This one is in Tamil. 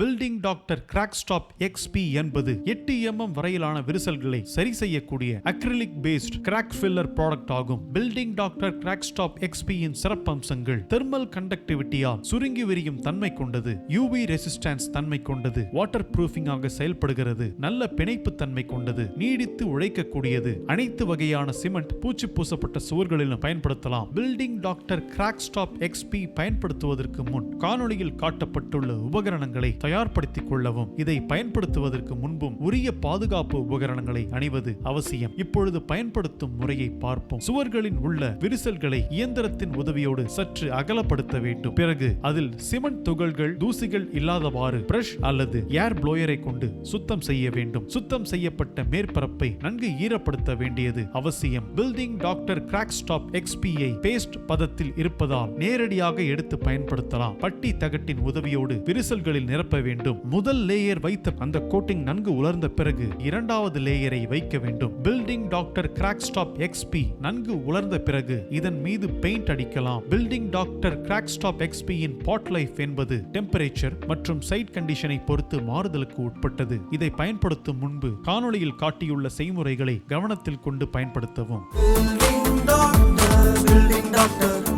Building doctor crack stop XP என்பது எட்டு எம்எம் வரையிலான விரிசல்களை சரி செய்யக்கூடிய acrylic paste crack filler product ஆகும். பில்டிங் டாக்டர் கிராக் ஸ்டாப் எக்ஸ்பியின் சிறப்பம்சங்கள் தெர்மல் கண்டக்டிவிட்டியால் சுருங்கி விரியும் தன்மை கொண்டது யூவி ரெசிஸ்டன்ஸ் தன்மை கொண்டது வாட்டர் ப்ரூஃபிங்காக செயல்படுகிறது நல்ல பிணைப்பு தன்மை கொண்டது நீடித்து உழைக்கக்கூடியது. அனைத்து வகையான சிமெண்ட் பூச்சி பூசப்பட்ட சுவர்களிலும் பயன்படுத்தலாம். Building doctor crack stop XP பயன்படுத்துவதற்கு முன் காணொளியில் காட்டப்பட்டுள்ள உபகரணங்களை தயார்படுத்திக் கொள்ளவும். இதை பயன்படுத்துவதற்கு முன்பும் உரிய பாதுகாப்பு உபகரணங்களை அணிவது அவசியம். இப்பொழுது பயன்படுத்தும் முறையை பார்ப்போம். சுவர்களின் உள்ள விரிசல்களை இயந்திரத்தின் உதவியோடு சற்று அகலப்படுத்த வேண்டும். பிறகு அதில் சிமெண்ட் துகள்கள் தூசிகள் இல்லாதவாறு பிரஷ் அல்லது ஏர் ப்ளோயரை கொண்டு சுத்தம் செய்ய வேண்டும். சுத்தம் செய்யப்பட்ட மேற்பரப்பை நன்கு ஈரப்படுத்த வேண்டியது அவசியம். பில்டிங் டாக்டர் கிராக் ஸ்டாப் எக்ஸ்பிஐ பேஸ்ட் பதத்தில் இருப்பதால் நேரடியாக எடுத்து பயன்படுத்தலாம். பட்டி தகட்டின் உதவியோடு விரிசல்களில் நிரப்ப வேண்டும். முதல் லேயர் வைத்த அந்த கோட்டிங் நன்கு உலர்ந்த பிறகு இரண்டாவது லேயரை வைக்க வேண்டும். Building doctor crack stop XP நன்கு உலர்ந்த பிறகு இதன் மீது பெயிண்ட் அடிக்கலாம். பில்டிங் டாக்டர் கிராக் ஸ்டாப் எக்ஸ்பியின் பாட் லைஃப் என்பது டெம்பரேச்சர் மற்றும் சைட் கண்டிஷனை பொறுத்து மாறுதலுக்கு உட்பட்டது. இதை பயன்படுத்தும் முன்பு காணொளியில் காட்டியுள்ள செய்முறைகளை கவனத்தில் கொண்டு பயன்படுத்தவும். Building doctor, building doctor,